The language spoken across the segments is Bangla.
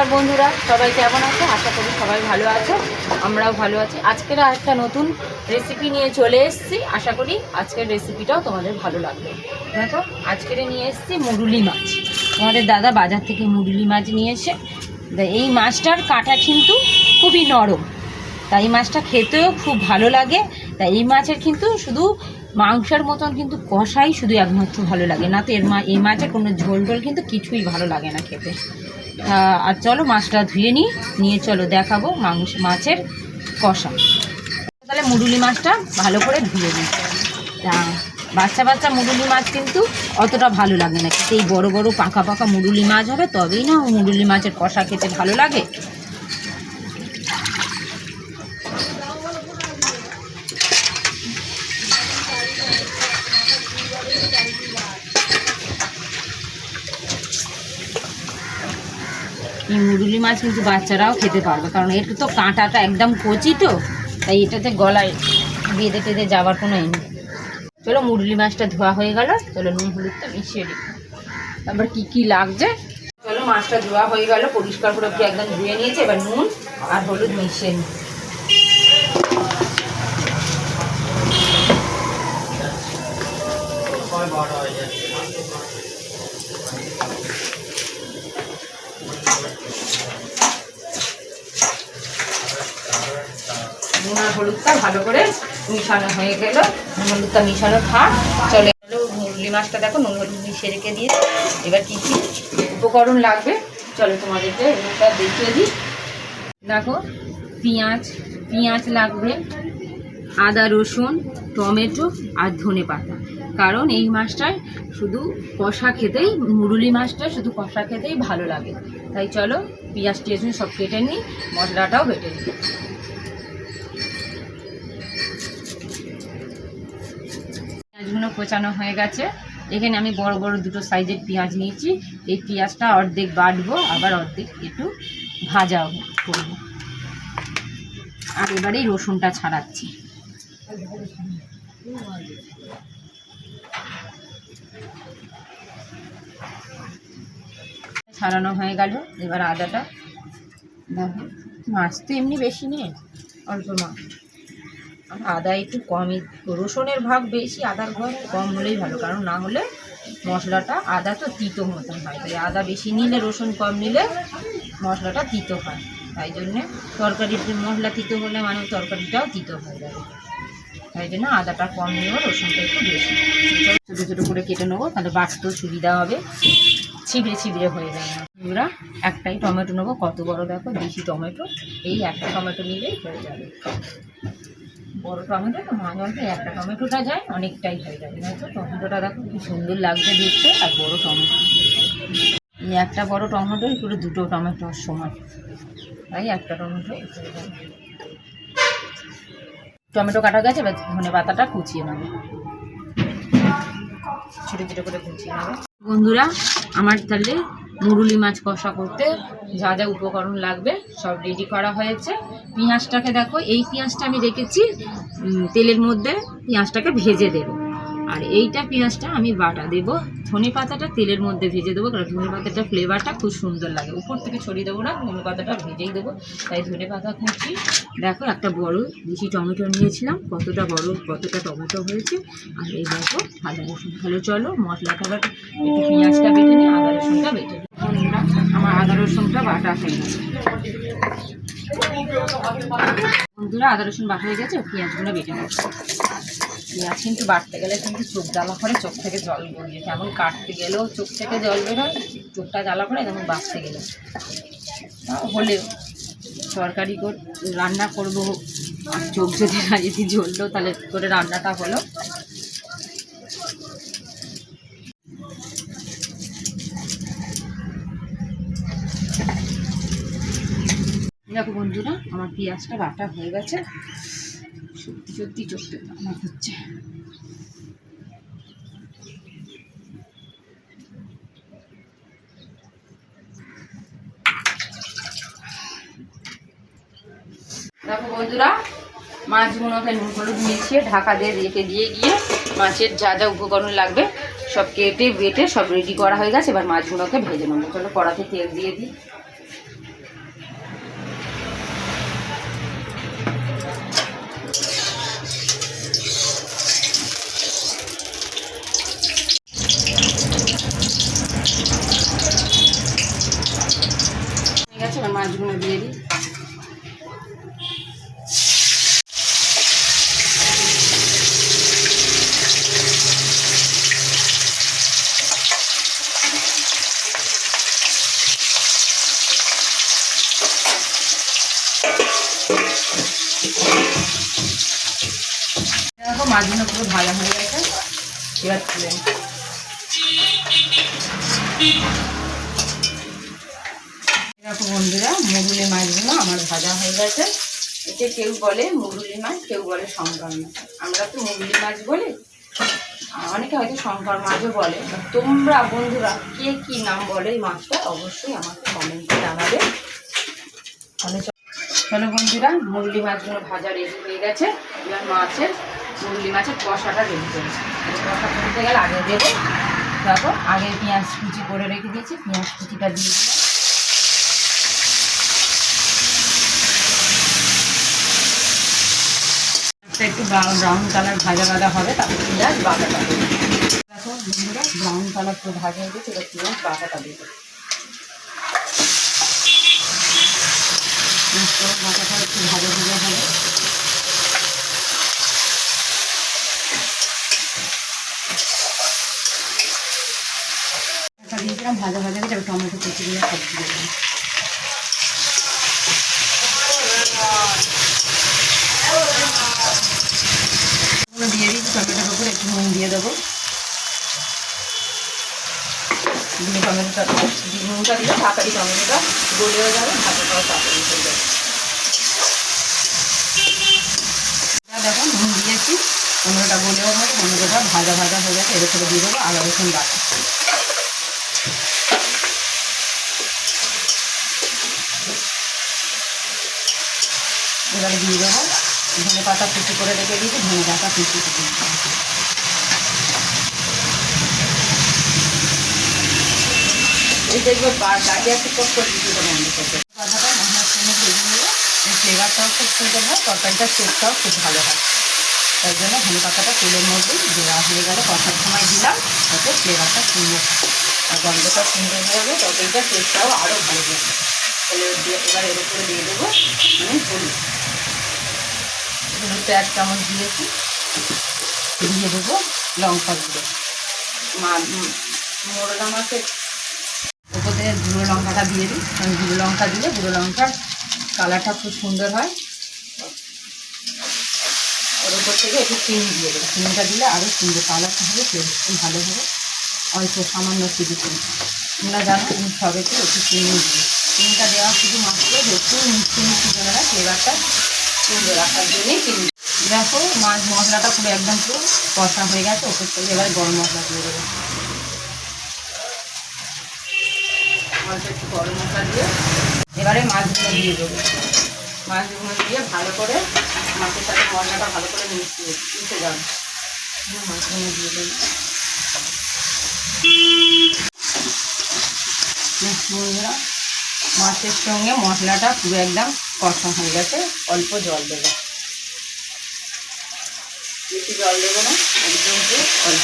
নমস্কার বন্ধুরা, সবাই কেমন আছে? আশা করি সবাই ভালো আছে, আমরাও ভালো আছি। আজকের একটা নতুন রেসিপি নিয়ে চলে এসেছি। আশা করি আজকের রেসিপিটাও তোমাদের ভালো লাগবে। দেখো, আজকের নিয়ে এসেছি মুরুলি মাছ। আমাদের দাদা বাজার থেকে মুরুলি মাছ নিয়ে এসে এই মাছটার কাঁটা কিন্তু খুবই নরম। তাই এই মাছটা খেতেও খুব ভালো লাগে। তাই এই মাছের কিন্তু শুধু মাংসের মতন কিন্তু কষাই শুধু একমাত্র ভালো লাগে। না তো এর মা এই মাছের কোনো ঝোল টোল কিন্তু কিছুই ভালো লাগে না খেতে। আর চলো মাছটা ধুয়ে নিই, নিয়ে চলো দেখাবো মাংস মাছের কষা। তাহলে মুরুলি মাছটা ভালো করে ধুয়ে নিই। তা বাচ্চা বাচ্চা মুরুলি মাছ কিন্তু অতটা ভালো লাগে না। সেই বড় বড় পাকা পাকা মুরুলি মাছ হবে, তবেই না মুরুলি মাছের কষা খেতে ভালো লাগে। এই মুরুলি মাছ কিন্তু বাচ্চারাও খেতে পারবে, কারণ এর তো কাঁটাটা একদম কচি তো, তাই এটাতে গলায় বেঁধে টেঁধে যাওয়ার কোনো এ নেই। চলো মুরুলি মাছটা ধোয়া হয়ে গেল, চলো নুন হলুদটা মিশিয়ে দিই তারপর কী কী লাগছে? চলো মাছটা ধোয়া হয়ে গেল, পরিষ্কার করে একদম ধুয়ে নিয়েছে, এবার নুন আর হলুদ মিশিয়ে নিই। নুন হলুদটা ভালো করে মিশানো হয়ে গেল। নুন হলুদটা মিশানো থাক। চলে গেলো মুরলি মাছটা, দেখো নুন হলুদ মিশিয়ে রেখে দিয়ে এবার কী কী উপকরণ লাগবে? চলো তোমাদেরকে এটা দেখিয়ে দিই। দেখো, পেঁয়াজ পেঁয়াজ লাগবে, আদা, রসুন, টমেটো আর ধনে পাতা। কারণ এই মাছটায় শুধু কষা খেতেই, মুরুলি মাছটা শুধু কষা খেতেই ভালো লাগে। তাই চলো, পেঁয়াজ টিয়াজ সব কেটে নিই, মশলাটাও বেটে নিই। পেঁয়াজগুলো কোচানো হয়ে গেছে। এখানে আমি বড় বড় দুটো সাইজের পেঁয়াজ নিয়েছি। এই পেঁয়াজটা অর্ধেক বাটবো, আবার অর্ধেক একটু ভাজা করব। আর এবারেই রসুনটা ছাড়াচ্ছি। ছাড়ানো হয়ে গেল। এবার আদাটা মাছ তো এমনি বেশি নেই, অল্প মাছ। আর আদা একটু কমই রসুনের ভাগ বেশি, আদার ভাগ কম হলেই ভালো, কারণ না হলে মশলাটা আদা তো তিতো মতন হয়, তাই আদা বেশি নিলে, রসুন কম নিলে মশলাটা তিতো হয়, তাই জন্যে তরকারির মশলা তিতো হলে মানে তরকারিটাও তিতো হয়ে যাবে, তাই জন্য আদাটা কম নেব রসুনটা একটু বেশি। ছোটো ছোটো করে কেটে নেব, তাহলে বাটতেও সুবিধা হবে, ছিবড়ে ছিবড়ে হয়ে যায় না। আমরা একটাই টমেটো নেব, কত বড় দেখো, দেশি টমেটো, এই একটা টমেটো নিলেই হয়ে যাবে। বড় টমেটো, তো মাঝে একটা টমেটোটা যায়, অনেকটাই হয়ে যাবে নয়তো টমেটোটা দেখো খুব সুন্দর লাগছে দেখতে, আর বড় টমেটো। একটা বড় টমেটো পুরো দুটো টমেটোর সমান। তাই একটা টমেটো টমেটো কাটা গেছে, এবার ধনে পাতাটা কুচিয়ে নেবে। ছোটো ছোটো করে কুচিয়ে নেবে। বন্ধুরা, আমার তাহলে মুরুলি মাছ কষা করতে যা যা উপকরণ লাগবে সব রেডি করা হয়েছে। পেঁয়াজটাকে দেখো, এই পেঁয়াজটা আমি রেখেছি তেলের মধ্যে পেঁয়াজটাকে ভেজে দেব। আর এইটা পেঁয়াজটা আমি বাটা দেব। ধনে পাতাটা তেলের মধ্যে ভেজে দেবো, কারণ ধনে পাতাটা ফ্লেভারটা খুব সুন্দর লাগে। উপর থেকে ছড়িয়ে দেবো না, ধনে পাতাটা ভেজেই দেবো। তাই ধনে পাতা কুচি। দেখো, একটা বড় বেশি টমেটো নিয়েছিলাম, কতটা বড়, কতটা টমেটো হয়েছে। আর এই দেখো রসুন ভালো চলো মশলাটা আবার একটু পেঁয়াজটা বেটে নিই আদা রসুনটা বেটে আমার আদা রসুনটা বাটা হয়ে গেছে। বন্ধুরা, আদা রসুন বাটা হয়ে গেছে, পেঁয়াজগুলো বেটে নেব। পেঁয়াজ কিন্তু বাটতে গেলে কিন্তু চোখ জ্বালা করে, চোখ থেকে জল বেরিয়ে। যেমন কাটতে গেলেও চোখ থেকে জল বেরোয়, চোখটা জ্বালা করে, তেমন বাঁচতে গেলে হলেও তরকারি কর রান্না করব। চোখ যদি না যদি জ্বললো, তাহলে করে রান্নাটা হলো। দেখো বন্ধুরা, আমার পেঁয়াজটা বাটা হয়ে গেছে। সত্যি সত্যি চোখটা আমার হচ্ছে। দেখো বন্ধুরা মাছগুলোকে নুন হলুদ মিশিয়ে ঢাকা দিয়ে রেখে দিয়ে গিয়ে মাছের যা যা উপকরণ লাগবে, সব কেটে, বেটে সব রেডি করা হয়ে গেছে। এবার মাছগুলোকে ভেজে নেব। চলো কড়াতে তেল দিয়ে দিই। মাছগুলো দিয়ে দিই পুরো ভালো হয়ে গেছে এবার তুলে। দেখো বন্ধুরা মুরুলি মাছগুলো আমার ভাজা হয়ে গেছে। একে কেউ বলে মুরুলি মাছ, কেউ বলে শঙ্কর মাছ। আমরা তো মুরুলি মাছ বলি। অনেকে হয়তো শঙ্কর মাছও বলে। তোমরা বন্ধুরা, কে কি নাম বলে এই মাছটা, অবশ্যই আমাকে কমেন্টে জানাবে। তাহলে চলো। বন্ধুরা মুরলি মাছগুলো ভাজা রেডি হয়ে গেছে। এবার মাছের মুরলি মাছের কষাটা রেডি করেছি কষা করতে গেলে আগে দেবো। দেখো, আগে পেঁয়াজ কুচি করে রেখে দিয়েছি। পেঁয়াজ কুচিটা দিয়ে দিলাম। মাছটা একটু ব্রাউন কালার ভাজা ভাজা হবে, তারপর পেঁয়াজ বাটাটা দেবো। দেখো বন্ধুরা ব্রাউন কালার পুরো ভাজা হয়ে গেছে, এবার পেঁয়াজ বাটাটা দেবো। বাটাটা একটু ভাজা ভাজা হবে। দিয়েছিলাম ভাজা ভাজা টমেটো কুচি দিয়ে সব দিয়ে দিলাম। টমেটোর উপরে একটু নুন দিয়ে দেবো। দিয়ে টমেটোটা নুনটা দিলে তাড়াতাড়ি টমেটোটা গলেও যাবে ভাজাটাও তাড়াতাড়ি হয়ে যাবে। নুন দিয়েছি, টমেটোটা গলেও হবে টমেটোটা ভাজা ভাজা হয়ে গেছে, এর দিয়ে দেবো আদা রসুন বাটা। এবারে দিয়ে দেবো ধনে পাতা কুচি করে রেখে দিয়েছি, ধনে পাতা কুচি করে দেখবে ফ্লেভারটাও খুব সুন্দর হয় তরকারিটার খুব ভালো হয়। তার জন্য ধনে পাতাটা তেলের মধ্যে দেওয়া হয়ে গেলে, কষার সময় দিলাম যাতে ফ্লেভারটা সুন্দর আর গন্ধটা সুন্দর হয়ে যাবে, তরকারিটার টেস্টটাও আরও ভালো দিয়ে- এবার এর উপরে দিয়ে দেবো, আমি হলুদটা এক চামচ দিয়েছি? দিয়ে দেবো লঙ্কা গুঁড়ো। মা মাছের ওপর থেকে গুঁড়ো লঙ্কাটা দিয়ে দিই। কারণ গুঁড়ো লঙ্কা দিলে গুঁড়ো লঙ্কার কালারটা খুব সুন্দর হয়। ওর উপর থেকে একটু চিনি দিয়ে দেবো। চিনিটা দিলে আরও সুন্দর কালারটা হবে টেস্টটা ভালো হবে। অল্প সামান্য চিনি চিনি তোমরা জানো তুমি সবেতে একটু চিনি দিই। চিনিটা দেওয়া শুধু মাত্র একটু মিষ্টি মিষ্টি জন্য না ফ্লেভারটা সুন্দর রাখার জন্যই চিনি দেখো মাছ মশলাটা পুরো একদম পুরো কষা হয়ে গেছে, ওপর থেকে এবার গরম মশলা দিয়ে দেবো। একটু গরম মশলা দিয়ে এবারে মাছগুলো দিয়ে দেবো। মাছগুলো দিয়ে ভালো করে মাছের সাথে মশলাটা ভালো করে মিশিয়ে মিশে যাবে দিয়ে দেবো। মাছের সঙ্গে মশলাটা পুরো একদম কষা হয়ে গেছে অল্প জল দেবো। বেশি জল দেবো না একদম অল্প।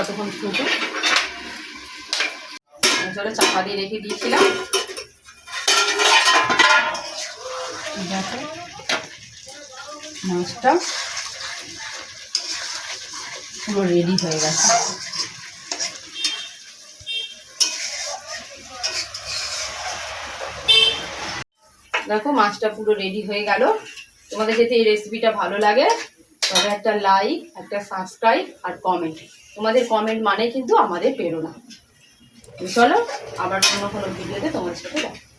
কতক্ষণ ফুটে জলে চাপা দিয়ে রেখে দিয়েছিলাম। মাছটা পুরো রেডি হয়ে গেছে। দেখো, মাছটা পুরো রেডি হয়ে গেল। তোমাদের যদি এই রেসিপিটা ভালো লাগে, তবে একটা লাইক একটা সাবস্ক্রাইব আর কমেন্ট তোমাদের কমেন্ট মানে কিন্তু আমাদের প্রেরণা। চলো আবার অন্য কোনো ভিডিওতে তোমার সাথে দেখা